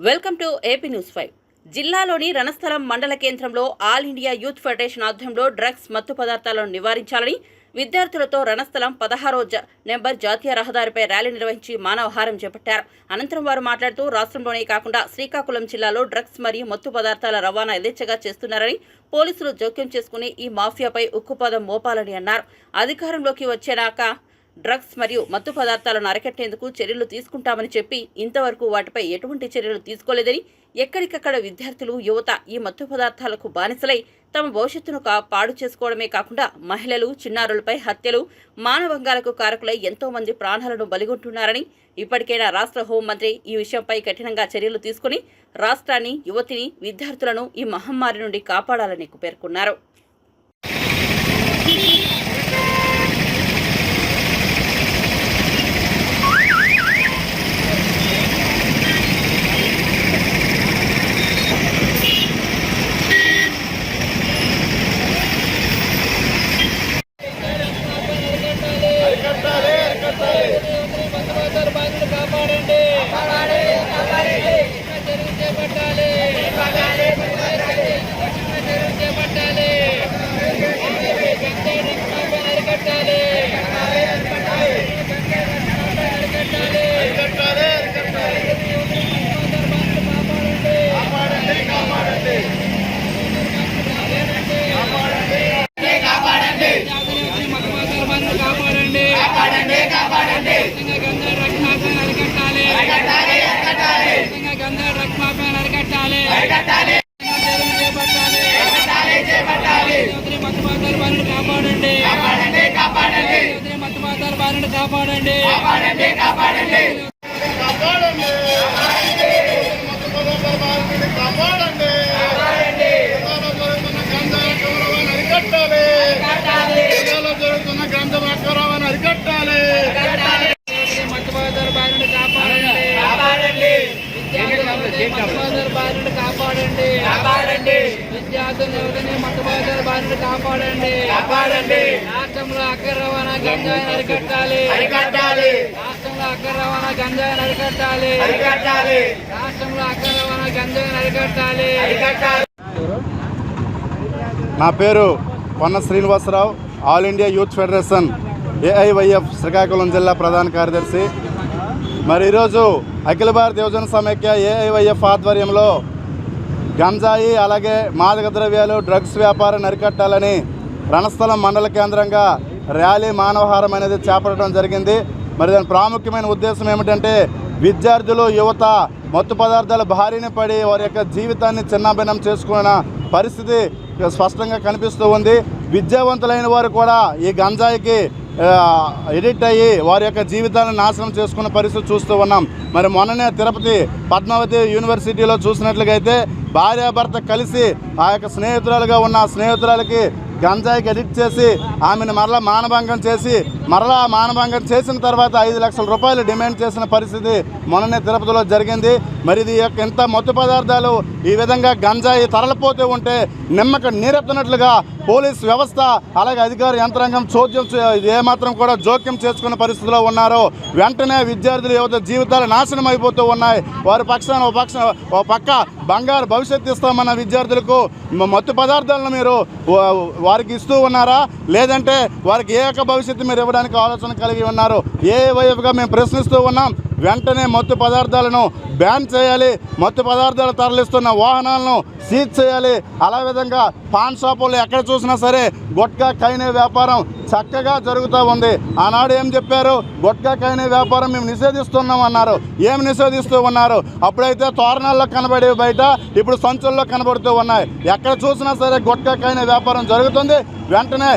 Welcome to AP news five. జిల్లాలోని రణస్థలం మండల కేంద్రంలో ఆల్ ఇండియా యూత్ ఫెడరేషన్ ఆధ్వర్యంలో డ్రగ్స్ మత్తు పదార్థాలను నివారించాలని విద్యార్థులతో రణస్థలం పదహారో నెంబర్ జాతీయ రహదారిపై ర్యాలీ నిర్వహించి మానవహారం చేపట్టారు. అనంతరం వారు మాట్లాడుతూ రాష్ట్రంలోనే కాకుండా శ్రీకాకుళం జిల్లాలో డ్రగ్స్ మరియు మత్తు పదార్థాల రవాణా యథేచ్ఛగా చేస్తున్నారని పోలీసులు జోక్యం చేసుకుని ఈ మాఫియాపై ఉక్కుపాదం మోపాలని అన్నారు. అధికారంలోకి వచ్చేనాక డ్రగ్స్ మరియు మత్తు పదార్థాలను అరికట్టేందుకు చర్యలు తీసుకుంటామని చెప్పి ఇంతవరకు వాటిపై ఎటువంటి చర్యలు తీసుకోలేదని ఎక్కడికక్కడ విద్యార్థులు యువత ఈ మత్తు పదార్థాలకు బానిసలై తమ భవిష్యత్తును కా పాడు చేసుకోవడమే కాకుండా మహిళలు చిన్నారులపై హత్యలు మానవంగాలకు కారకులై ఎంతో మంది ప్రాణాలను బలిగొంటున్నారని ఇప్పటికైనా రాష్ట్ర హోంమంత్రి ఈ విషయంపై కఠినంగా చర్యలు తీసుకుని రాష్ట్రాన్ని యువతిని విద్యార్థులను ఈ మహమ్మారి నుండి కాపాడాలని పేర్కొన్నారు. కాపాడండి కాపాడండి. కాపాడండి అక్రమాలను అరికట్టాలి. జరుగుతున్న అక్రమాలను అరికట్టాలి యువతిని మత్తుపాతాల బారిన కాపాడండి విద్యార్థులని మత్తుపాతాల బారిన కాపాడండి. విద్యార్థులు యువతిని మత్తుపాతాల బారిన కాపాడండి. రాష్ట్రంలో అక్కర రవాణా గంజాయిని అరికట్టాలి. రాష్ట్రంలో అక్కర రవాణా గంజాయిని అరికట్టాలి. రాష్ట్రంలో అక్కర రవాణా గంజాయిని అరికట్టాలి. నా పేరు Ponna Srinivasarao All India Youth Federation AIYF Srikakulam జిల్లా ప్రధాన కార్యదర్శి. మరి ఈరోజు అఖిల భారత యువజన సమైక్య ఏఐవైఎఫ్ ఆధ్వర్యంలో గంజాయి అలాగే మాదక ద్రవ్యాలు డ్రగ్స్ వ్యాపారం అరికట్టాలని రణస్థలం మండల కేంద్రంగా ర్యాలీ మానవహారం అనేది చేపట్టడం జరిగింది. మరి దాని ప్రాముఖ్యమైన ఉద్దేశం ఏమిటంటే విద్యార్థులు యువత మత్తు పదార్థాల భారీని పడి వారి యొక్క జీవితాన్ని చిన్నాభిన్నం చేసుకున్న పరిస్థితి స్పష్టంగా కనిపిస్తూ ఉంది. విద్యావంతులైన వారు కూడా ఈ గంజాయికి ఎడిట్ ఎడిక్ట్ అయ్యి వారి యొక్క జీవితాలను నాశనం చేసుకున్న పరిస్థితి చూస్తూ ఉన్నాం. మరి మొన్ననే తిరుపతి పద్మావతి యూనివర్సిటీలో చూసినట్లుగా అయితే భార్యాభర్త కలిసి ఆ యొక్క స్నేహితురాలుగా ఉన్న స్నేహితురాలకి గంజాయికి అడిక్ట్ చేసి ఆమెను మరలా మానభంగం చేసి మరలా మానభంగం చేసిన తర్వాత ఐదు లక్షల రూపాయలు డిమాండ్ చేసిన పరిస్థితి మొన్ననే తిరుపతిలో జరిగింది. మరి ఇది యొక్క ఇంత మత్తు పదార్థాలు ఈ విధంగా గంజాయి తరలిపోతూ ఉంటే నిమ్మక నీరెత్తినట్లుగా పోలీస్ వ్యవస్థ అలాగే అధికార యంత్రాంగం చోద్యం ఏమాత్రం కూడా జోక్యం చేసుకున్న పరిస్థితిలో ఉన్నారు. వెంటనే విద్యార్థులు యువత జీవితాలు నాశనం అయిపోతూ ఉన్నాయి. వారి పక్షాన ఒక పక్ష ఒక పక్క బంగారు భవిష్యత్తు ఇస్తామన్న విద్యార్థులకు మత్తు పదార్థాలను మీరు వారికి ఇస్తూ ఉన్నారా? లేదంటే వారికి ఏ యొక్క భవిష్యత్తు మీరు ఇవ్వడానికి ఆలోచన కలిగి ఉన్నారు? ఏ వైపుగా మేము ప్రశ్నిస్తూ ఉన్నాం వెంటనే మత్తు పదార్థాలను బ్యాన్ చేయాలి. మత్తు పదార్థాలు తరలిస్తున్న వాహనాలను సీజ్ చేయాలి. అలా విధంగా పాన్ షాపుల్లో ఎక్కడ చూసినా సరే గుట్కా కైనే వ్యాపారం చక్కగా జరుగుతూ ఉంది. ఆనాడు ఏం చెప్పారు? గుట్కా కైనే వ్యాపారం మేము నిషేధిస్తున్నాం అన్నారు. ఏం నిషేధిస్తూ ఉన్నారు? అప్పుడైతే తోరణాల్లో కనబడే బయట ఇప్పుడు సంచుల్లో కనబడుతూ ఉన్నాయి. ఎక్కడ చూసినా సరే గుట్కా కైనే వ్యాపారం జరుగుతుంది. వెంటనే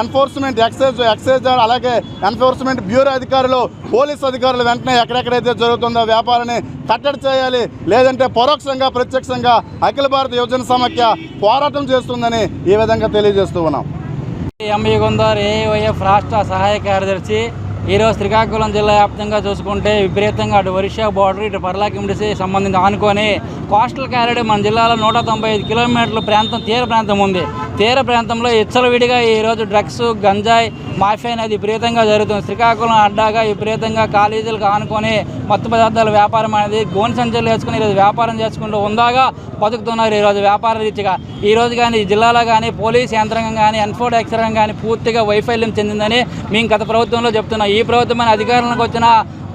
ఎన్ఫోర్స్మెంట్ ఎక్సైజ్ ఎక్సైజ్ అలాగే ఎన్ఫోర్స్మెంట్ బ్యూరో అధికారులు పోలీస్ అధికారులు వెంటనే ఎక్కడెక్కడైతే జరుగుతుందో వ్యాపారాన్ని కట్టడి చేయాలి. లేదంటే పరోక్షంగా ప్రత్యక్షంగా అఖిల భారత యువజన సమాఖ్య పోరాటం ఉందని ఈ విధంగా తెలియజేస్తూ ఉన్నాం. ఎంఈ గుందార్ ఏఐఎఫ్ రాష్ట్ర సహాయ కార్యదర్శి ఈరోజు శ్రీకాకుళం జిల్లా వ్యాప్తంగా చూసుకుంటే విపరీతంగా అటు ఒరిషా బార్డర్ ఇటు పర్లాకిమిడిసి సంబంధించి ఆనుకొని కోస్టల్ క్యారెడ్ మన జిల్లాలో నూట తొంభై ఐదు కిలోమీటర్ల ప్రాంతం తీర ప్రాంతం ఉంది. తీర ప్రాంతంలో విడిగా ఈరోజు డ్రగ్స్ గంజాయి మాఫియా అనేది విపరీతంగా జరుగుతుంది. శ్రీకాకుళం అడ్డాగా విపరీతంగా కాలేజీలకు ఆనుకొని మత్తు పదార్థాల వ్యాపారం అనేది గోని సంచులు వేసుకుని ఈరోజు వ్యాపారం చేసుకుంటూ ఉందాగా బతుకుతున్నారు ఈరోజు వ్యాపార రీతిగా ఈ రోజు కానీ ఈ జిల్లాలో కానీ పోలీస్ యంత్రాంగం కానీ ఎన్ఫోర్డ్ ఎక్సరంగం కానీ పూర్తిగా వైఫల్యం చెందిందని మేము గత ప్రభుత్వంలో చెప్తున్నాం. ఈ ప్రభుత్వం అధికారంలోకి వచ్చిన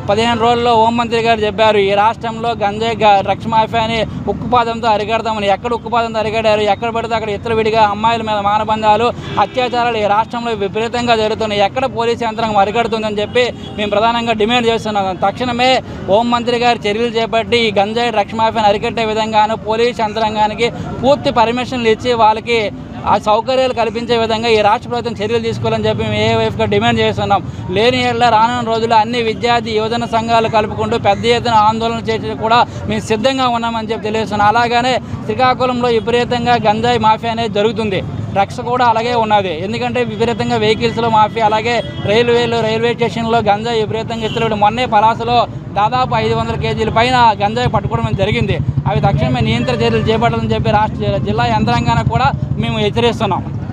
పదిహేను రోజుల్లో హోంమంత్రి గారు చెప్పారు ఈ రాష్ట్రంలో గంజాయి గ- డ్రగ్స్ మాఫియాని ఉక్కుపాదంతో అరికడతామని. ఎక్కడ ఉక్కుపాదంతో అరిగడారు ఎక్కడ పడితే అక్కడ ఇతర విడిగా అమ్మాయిల మీద మానబంధాలు అత్యాచారాలు ఈ రాష్ట్రంలో విపరీతంగా జరుగుతున్నాయి. ఎక్కడ పోలీస్ యంత్రాంగం అరికడుతుందని చెప్పి మేము ప్రధానంగా డిమాండ్ చేస్తున్నాం. తక్షణమే హోంమంత్రి గారు చర్యలు చేపట్టి ఈ గంజాయి డ్రగ్స్ మాఫియాని అరికట్టే విధంగాను పోలీస్ యంత్రాంగానికి పూర్తి పర్మిషన్లు ఇచ్చి వాళ్ళకి ఆ సౌకర్యాలు కల్పించే విధంగా ఈ రాష్ట్ర ప్రభుత్వం చర్యలు తీసుకోవాలని చెప్పి మేము ఏ డిమాండ్ చేస్తున్నాం. లేని ఏళ్ళ రానున్న రోజుల్లో అన్ని విద్యార్థి యువజన సంఘాలు కలుపుకుంటూ పెద్ద ఎత్తున ఆందోళన చేసి కూడా మేము సిద్ధంగా ఉన్నామని చెప్పి తెలియజేస్తున్నాం. అలాగనే శ్రీకాకుళంలో విపరీతంగా గంజాయి మాఫియా అనేది జరుగుతుంది. డ్రగ్స్ కూడా అలాగే ఉన్నది. ఎందుకంటే విపరీతంగా వెహికల్స్లో మాఫీ అలాగే రైల్వేలు రైల్వే స్టేషన్లో గంజాయి విపరీతంగా ఇతరులు మొన్నే పలాసలో దాదాపు ఐదు వందల కేజీల పైన గంజాయి పట్టుకోవడం జరిగింది. అవి తక్షణమే నియంత్రణ చర్యలు చేపట్టాలని చెప్పి రాష్ట్ర జిల్లా యంత్రాంగానికి కూడా మేము హెచ్చరిస్తున్నాం.